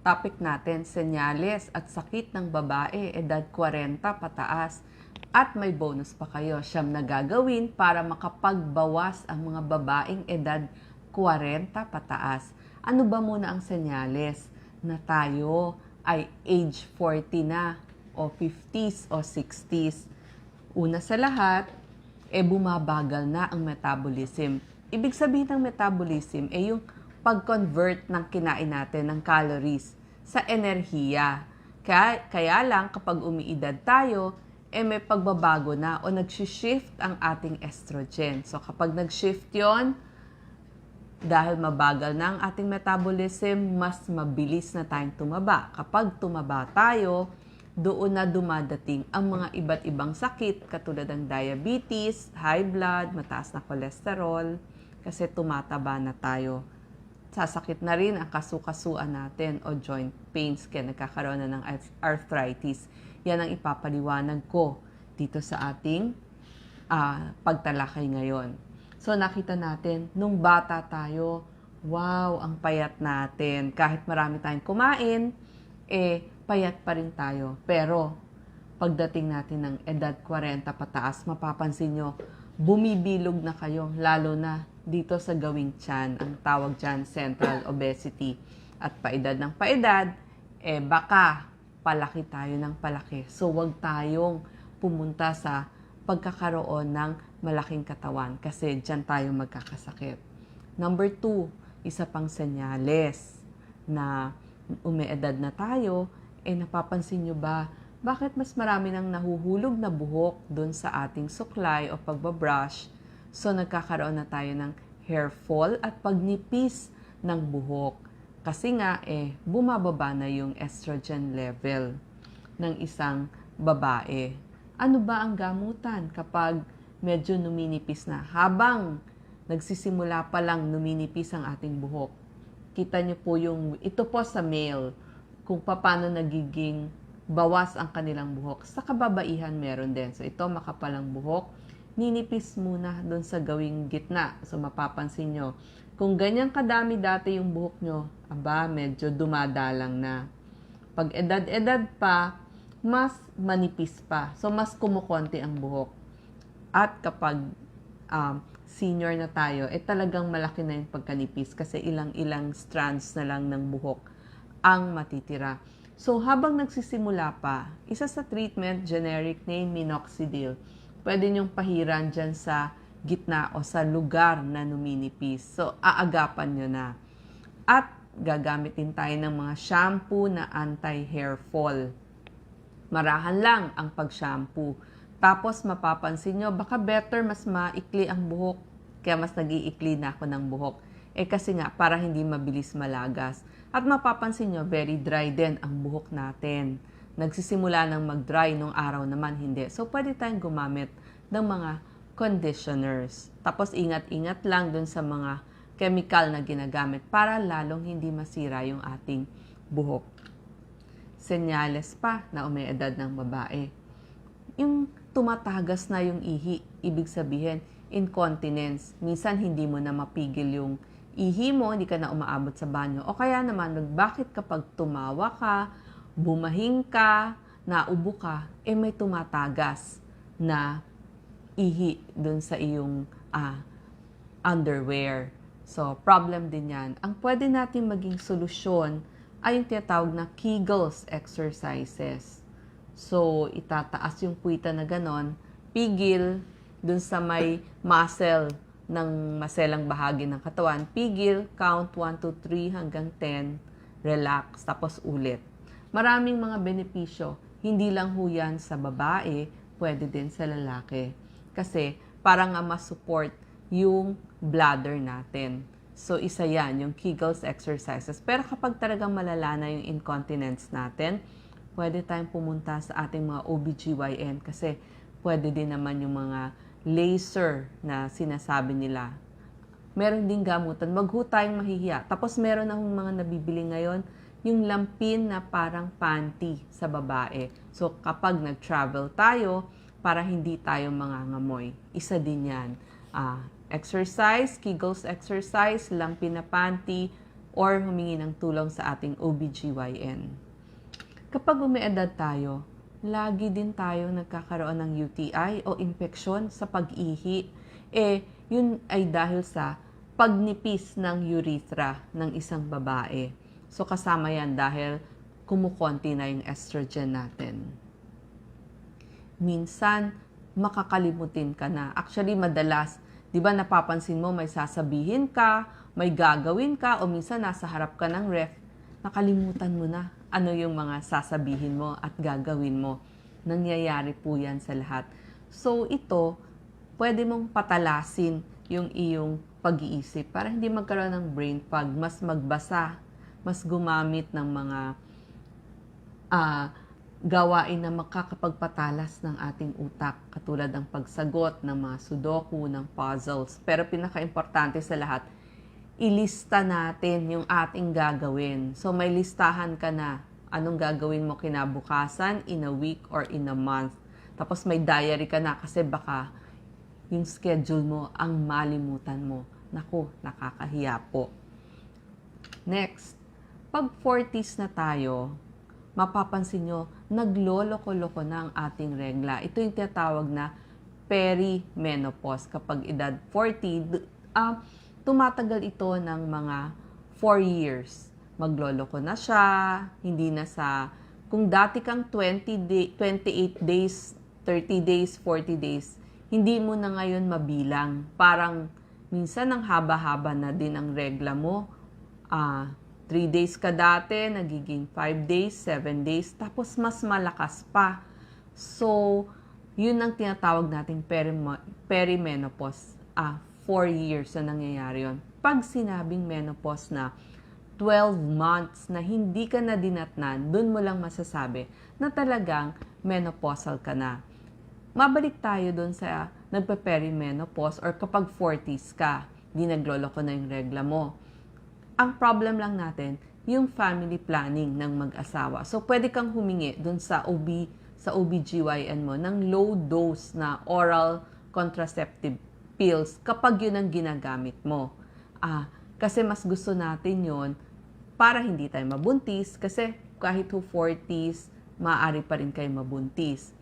Topic natin, senyales at sakit ng babae, edad 40 pataas. At may bonus pa kayo, siyam na gagawin para makapagbawas ang mga babaeng edad 40 pataas. Ano ba muna ang senyales na tayo ay age 40 na o 50s o 60s? Una sa lahat, eh bumabagal na ang metabolism. Ibig sabihin ng metabolism ay yung pag-convert ng kinain natin ng calories sa enerhiya. Kaya, kaya lang kapag umiidad tayo, eh may pagbabago na o nag-shift ang ating estrogen. So kapag nag-shift yon, dahil mabagal na ang ating metabolism, mas mabilis na tayong tumaba. Kapag tumaba tayo, doon na dumadating ang mga iba't ibang sakit katulad ng diabetes, high blood, mataas na kolesterol, kasi tumataba na tayo. Sasakit na rin ang kasukasuan natin o joint pains kaya nagkakaroon na ng arthritis. Yan ang ipapaliwanag ko dito sa ating uh, pagtalakay ngayon. So nakita natin, nung bata tayo, wow, ang payat natin. Kahit marami tayong kumain, eh, payat pa rin tayo. Pero, pagdating natin ng edad 40 pataas, mapapansin nyo, bumibilog na kayo, lalo na dito sa gawing tiyan, ang tawag dyan, central obesity. At paedad ng paedad, eh baka palaki tayo ng palaki. So, wag tayong pumunta sa pagkakaroon ng malaking katawan kasi dyan tayo magkakasakit. Number two, isa pang senyales na umeedad na tayo, eh napapansin nyo ba, bakit mas marami nang nahuhulog na buhok doon sa ating suklay o pagbabrush? So nagkakaroon na tayo ng hair fall at pagnipis ng buhok. Kasi nga eh, bumababa na yung estrogen level ng isang babae ano ba ang gamutan kapag medyo numinipis na? Habang nagsisimula pa lang numinipis ang ating buhok. Kita niyo po yung, ito po sa male, kung paano nagiging bawas ang kanilang buhok. Sa kababaihan meron din. So ito makapalang buhok, ninipis muna doon sa gawing gitna. So mapapansin nyo, kung ganyan kadami dati yung buhok nyo, aba, medyo dumadalang na. Pag edad-edad pa, mas manipis pa. So, mas kumukonti ang buhok. At kapag um, senior na tayo, eh talagang malaki na yung pagkanipis kasi ilang-ilang strands na lang ng buhok ang matitira. So, habang nagsisimula pa, isa sa treatment, generic name, minoxidil. Pwede nyong pahiran dyan sa gitna o sa lugar na numinipis. So, aagapan nyo na. At gagamitin tayo ng mga shampoo na anti-hair fall marahan lang ang pag-shampoo. Tapos mapapansin nyo, baka better mas maikli ang buhok. Kaya mas nag-iikli na ako ng buhok. Eh kasi nga, para hindi mabilis malagas. At mapapansin nyo, very dry din ang buhok natin. Nagsisimula ng mag-dry nung araw naman hindi. So pwede tayong gumamit ng mga conditioners. Tapos ingat-ingat lang dun sa mga chemical na ginagamit para lalong hindi masira yung ating buhok senyales pa na umeedad ng babae. Yung tumatagas na yung ihi, ibig sabihin, incontinence. Minsan hindi mo na mapigil yung ihi mo, hindi ka na umaabot sa banyo. O kaya naman, bakit kapag tumawa ka, bumahing ka, naubo ka, eh may tumatagas na ihi dun sa iyong ah, underwear. So, problem din yan. Ang pwede natin maging solusyon ay yung tinatawag na Kegels exercises. So, itataas yung puwita na ganon, pigil dun sa may muscle ng maselang bahagi ng katawan. Pigil, count 1, 2, 3 hanggang 10, relax, tapos ulit. Maraming mga benepisyo. Hindi lang ho yan sa babae, pwede din sa lalaki. Kasi para nga ma-support yung bladder natin. So, isa yan, yung Kegels exercises. Pero kapag talagang malala na yung incontinence natin, pwede tayong pumunta sa ating mga OBGYN kasi pwede din naman yung mga laser na sinasabi nila. Meron din gamutan. Wag ho tayong mahihiya. Tapos meron na mga nabibili ngayon, yung lampin na parang panty sa babae. So, kapag nag-travel tayo, para hindi tayo mangangamoy, isa din yan. Uh, exercise, Kegels exercise, lampi na panty, or humingi ng tulong sa ating OBGYN. Kapag umiedad tayo, lagi din tayo nagkakaroon ng UTI o infeksyon sa pag-ihi. Eh, yun ay dahil sa pagnipis ng urethra ng isang babae. So, kasama yan dahil kumukonti na yung estrogen natin. Minsan, makakalimutin ka na. Actually, madalas, di ba napapansin mo may sasabihin ka, may gagawin ka, o minsan nasa harap ka ng ref, nakalimutan mo na ano yung mga sasabihin mo at gagawin mo. Nangyayari po yan sa lahat. So, ito, pwede mong patalasin yung iyong pag-iisip para hindi magkaroon ng brain fog, mas magbasa, mas gumamit ng mga ah, gawain na makakapagpatalas ng ating utak, katulad ng pagsagot ng mga sudoku, ng puzzles. Pero pinaka-importante sa lahat, ilista natin yung ating gagawin. So may listahan ka na anong gagawin mo kinabukasan, in a week, or in a month. Tapos may diary ka na kasi baka yung schedule mo ang malimutan mo. Naku, nakakahiya po. Next, pag 40s na tayo, mapapansin nyo, nagloloko-loko na ang ating regla. Ito yung tinatawag na perimenopause. Kapag edad 40, d- ah, tumatagal ito ng mga 4 years. Magloloko na siya, hindi na sa, kung dati kang 20 day, 28 days, 30 days, 40 days, hindi mo na ngayon mabilang. Parang minsan ang haba-haba na din ang regla mo. Ah, 3 days ka dati, nagiging 5 days, 7 days, tapos mas malakas pa. So, yun ang tinatawag nating perimenopause. Ah, 4 years na nangyayari yun. Pag sinabing menopause na 12 months na hindi ka na dinatnan, dun mo lang masasabi na talagang menopausal ka na. Mabalik tayo dun sa nagpe-perimenopause or kapag 40s ka, di nagloloko na yung regla mo. Ang problem lang natin, yung family planning ng mag-asawa. So, pwede kang humingi dun sa OB, sa OBGYN mo ng low dose na oral contraceptive pills kapag yun ang ginagamit mo. Ah, kasi mas gusto natin yon para hindi tayo mabuntis kasi kahit ho 40s, maaari pa rin kayo mabuntis.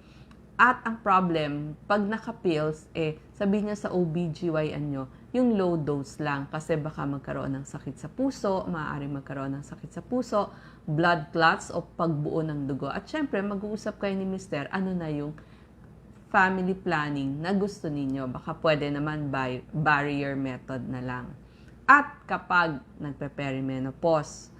At ang problem, pag naka-pills, eh, sabihin niya sa OBGYN nyo, yung low dose lang kasi baka magkaroon ng sakit sa puso, maaari magkaroon ng sakit sa puso, blood clots o pagbuo ng dugo. At syempre, mag-uusap kayo ni Mister, ano na yung family planning na gusto ninyo. Baka pwede naman by barrier method na lang. At kapag nagpe-perimenopause,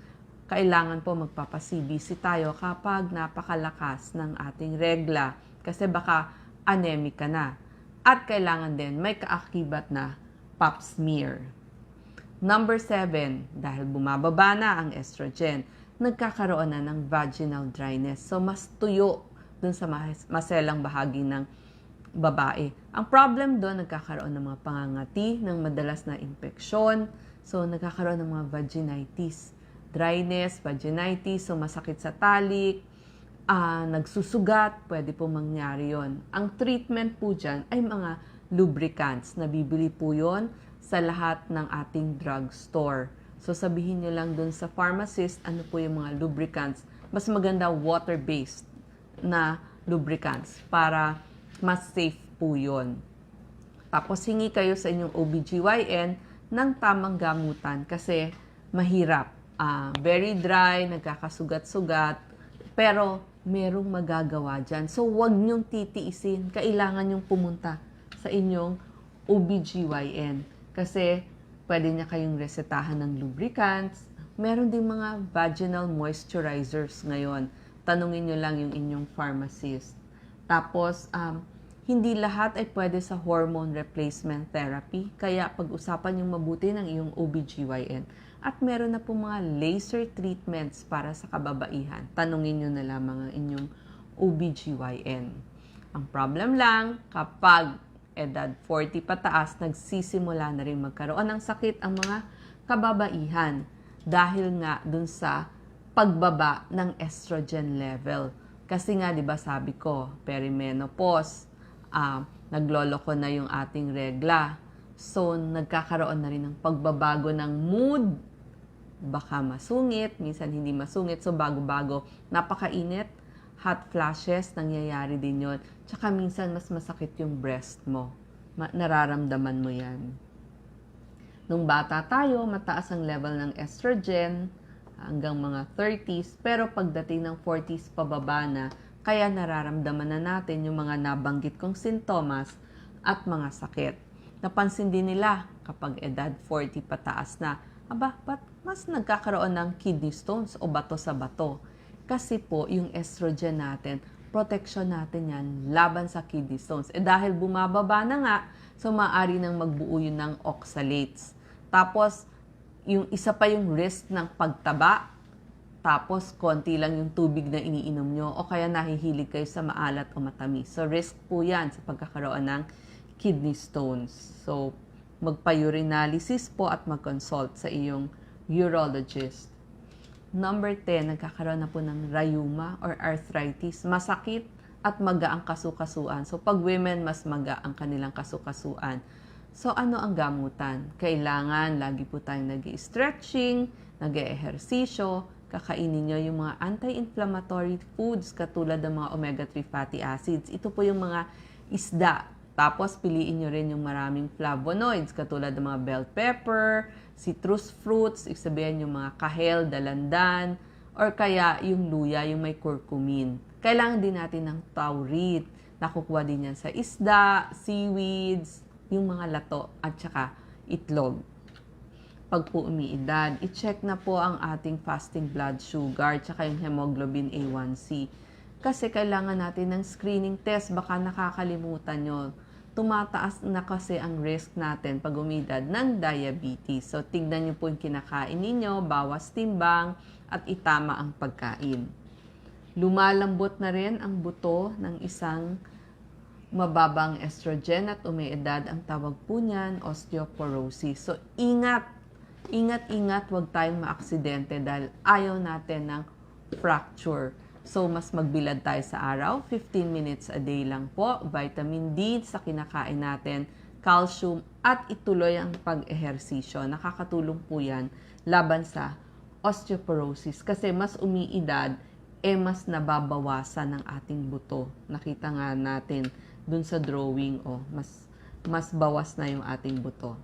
kailangan po magpapa-CBC tayo kapag napakalakas ng ating regla kasi baka anemic ka na. At kailangan din may kaakibat na pap smear. Number 7, dahil bumababa na ang estrogen, nagkakaroon na ng vaginal dryness. So, mas tuyo dun sa mas- maselang bahagi ng babae. Ang problem doon, nagkakaroon ng mga pangangati, ng madalas na infeksyon. So, nagkakaroon ng mga vaginitis. Dryness, vaginitis, so masakit sa talik, ah, nagsusugat, pwede po mangyari yon. Ang treatment po dyan ay mga lubricants. Nabibili po yon sa lahat ng ating drugstore. So sabihin nyo lang dun sa pharmacist, ano po yung mga lubricants. Mas maganda water-based na lubricants para mas safe po yon. Tapos hingi kayo sa inyong OBGYN ng tamang gamutan kasi mahirap. Ah, very dry, nagkakasugat-sugat, pero merong magagawa dyan. So, wag niyong titiisin. Kailangan niyong pumunta sa inyong OBGYN. Kasi pwede niya kayong resetahan ng lubricants. Meron ding mga vaginal moisturizers ngayon. Tanungin niyo lang yung inyong pharmacist. Tapos, um, hindi lahat ay pwede sa hormone replacement therapy. Kaya pag-usapan yung mabuti ng iyong OBGYN. At meron na po mga laser treatments para sa kababaihan. Tanungin nyo na lamang ang inyong OBGYN. Ang problem lang, kapag edad 40 pataas, nagsisimula na rin magkaroon ng sakit ang mga kababaihan dahil nga dun sa pagbaba ng estrogen level. Kasi nga, di ba sabi ko, perimenopause, ah, nagloloko na yung ating regla. So, nagkakaroon na rin ng pagbabago ng mood baka masungit, minsan hindi masungit. So, bago-bago, napakainit, hot flashes, nangyayari din yon. Tsaka minsan, mas masakit yung breast mo. Ma- nararamdaman mo yan. Nung bata tayo, mataas ang level ng estrogen hanggang mga 30s. Pero pagdating ng 40s pababa na, kaya nararamdaman na natin yung mga nabanggit kong sintomas at mga sakit. Napansin din nila kapag edad 40 pataas na, aba, ba't mas nagkakaroon ng kidney stones o bato sa bato? Kasi po, yung estrogen natin, protection natin yan laban sa kidney stones. Eh dahil bumababa na nga, so maaari nang magbuo yun ng oxalates. Tapos, yung isa pa yung risk ng pagtaba, tapos konti lang yung tubig na iniinom nyo, o kaya nahihilig kayo sa maalat o matamis. So, risk po yan sa pagkakaroon ng kidney stones. So, magpa-urinalysis po at mag-consult sa iyong urologist. Number 10, nagkakaroon na po ng rayuma or arthritis. Masakit at maga ang kasukasuan. So, pag women, mas maga ang kanilang kasukasuan. So, ano ang gamutan? Kailangan lagi po tayong nag stretching nag ehersisyo kakainin nyo yung mga anti-inflammatory foods katulad ng mga omega-3 fatty acids. Ito po yung mga isda. Tapos, piliin nyo rin yung maraming flavonoids katulad ng mga bell pepper, citrus fruits, sabihin yung mga kahel, dalandan, or kaya yung luya, yung may curcumin. Kailangan din natin ng taurine. Nakukuha din yan sa isda, seaweeds, yung mga lato at saka itlog. Pag po umiidad, i-check na po ang ating fasting blood sugar at saka yung hemoglobin A1C. Kasi kailangan natin ng screening test, baka nakakalimutan nyo. Tumataas na kasi ang risk natin pag umidad ng diabetes. So, tignan nyo po yung kinakain ninyo, bawas timbang, at itama ang pagkain. Lumalambot na rin ang buto ng isang mababang estrogen at umiedad ang tawag po niyan, osteoporosis. So, ingat, ingat-ingat, huwag tayong maaksidente dahil ayaw natin ng fracture. So, mas magbilad tayo sa araw, 15 minutes a day lang po, vitamin D sa kinakain natin, calcium, at ituloy ang pag-ehersisyo. Nakakatulong po yan laban sa osteoporosis kasi mas umiidad, eh mas nababawasan ng ating buto. Nakita nga natin dun sa drawing, oh, mas, mas bawas na yung ating buto.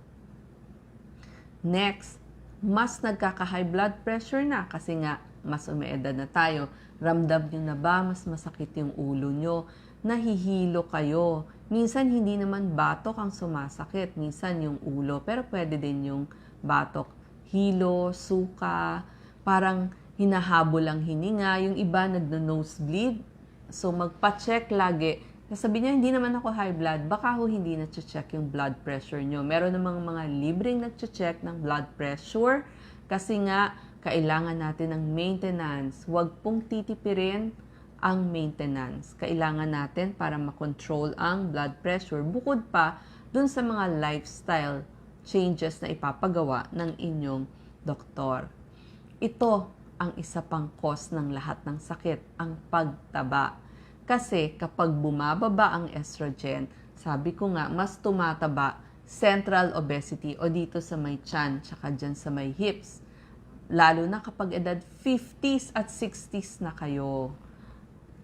Next, mas nagkaka-high blood pressure na kasi nga mas umeedad na tayo. Ramdam nyo na ba mas masakit yung ulo nyo? Nahihilo kayo. Minsan hindi naman batok ang sumasakit, minsan yung ulo, pero pwede din yung batok. Hilo, suka, parang hinahabol ang hininga, yung iba nagno-nosebleed. So magpa-check lagi. Sabi niya, hindi naman ako high blood. Baka ho hindi na-check yung blood pressure nyo. Meron namang mga libreng nag-check ng blood pressure kasi nga kailangan natin ng maintenance. Huwag pong titipirin ang maintenance. Kailangan natin para makontrol ang blood pressure. Bukod pa dun sa mga lifestyle changes na ipapagawa ng inyong doktor. Ito ang isa pang cause ng lahat ng sakit, ang pagtaba. Kasi kapag bumababa ang estrogen, sabi ko nga, mas tumataba central obesity o dito sa may chan, tsaka dyan sa may hips. Lalo na kapag edad 50s at 60s na kayo.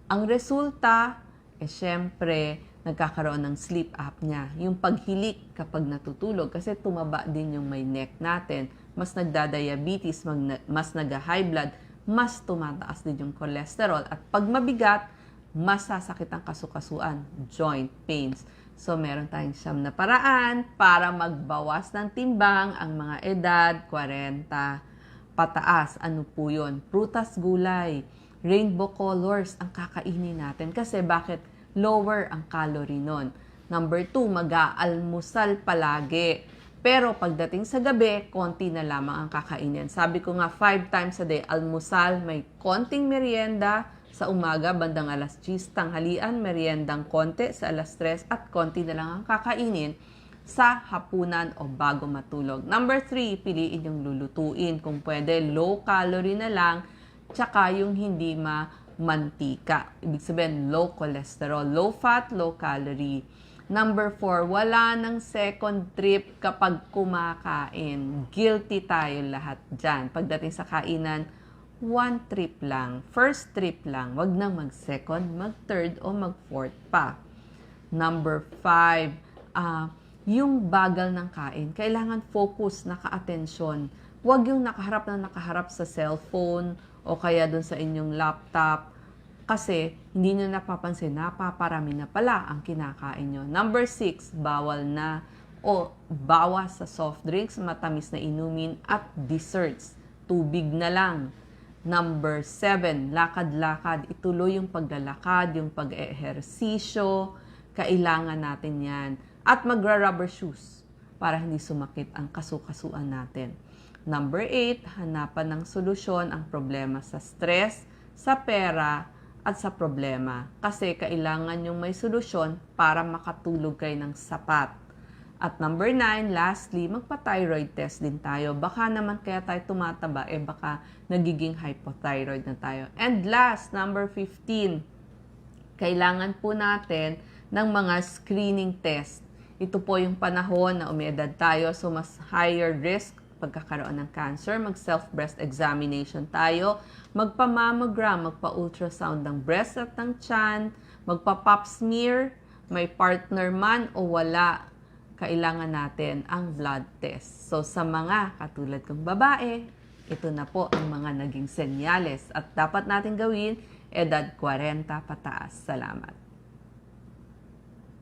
Ang resulta, eh syempre, nagkakaroon ng sleep apnea. Yung paghilik kapag natutulog kasi tumaba din yung may neck natin. Mas nagda-diabetes, mas nag-high blood, mas tumataas din yung cholesterol. At pag mabigat, mas sasakit ang kasukasuan, joint pains. So, meron tayong siyam na paraan para magbawas ng timbang ang mga edad 40 pataas. Ano po yun? Prutas, gulay, rainbow colors ang kakainin natin. Kasi bakit? Lower ang calorie nun. Number two, mag-aalmusal palagi. Pero pagdating sa gabi, konti na lamang ang kakainin. Sabi ko nga, five times a day, almusal, may konting merienda, sa umaga, bandang alas 10, tanghalian, meriendang konti sa alas 3 at konti na lang ang kakainin sa hapunan o bago matulog. Number 3, piliin yung lulutuin. Kung pwede, low calorie na lang, tsaka yung hindi ma mantika. Ibig sabihin, low cholesterol, low fat, low calorie. Number four, wala ng second trip kapag kumakain. Guilty tayo lahat dyan. Pagdating sa kainan, one trip lang. First trip lang. Wag nang mag-second, mag-third, o mag-fourth pa. Number five, ah, yung bagal ng kain. Kailangan focus, naka-atensyon. Huwag yung nakaharap na nakaharap sa cellphone o kaya dun sa inyong laptop kasi hindi nyo napapansin, napaparami na pala ang kinakain nyo. Number six, bawal na o bawas sa soft drinks, matamis na inumin at desserts. Tubig na lang. Number seven, lakad-lakad. Ituloy yung paglalakad, yung pag-ehersisyo. Kailangan natin yan. At magra-rubber shoes para hindi sumakit ang kasukasuan natin. Number eight, hanapan ng solusyon ang problema sa stress, sa pera, at sa problema. Kasi kailangan yung may solusyon para makatulog kayo ng sapat. At number nine, lastly, magpa-thyroid test din tayo. Baka naman kaya tayo tumataba, eh baka nagiging hypothyroid na tayo. And last, number 15, kailangan po natin ng mga screening test. Ito po yung panahon na umiedad tayo, so mas higher risk pagkakaroon ng cancer, mag self-breast examination tayo, magpa-mammogram, magpa-ultrasound ng breast at ng tiyan, magpa-pap smear, may partner man o wala, kailangan natin ang blood test. So sa mga katulad kong babae, ito na po ang mga naging senyales at dapat natin gawin edad 40 pataas. Salamat.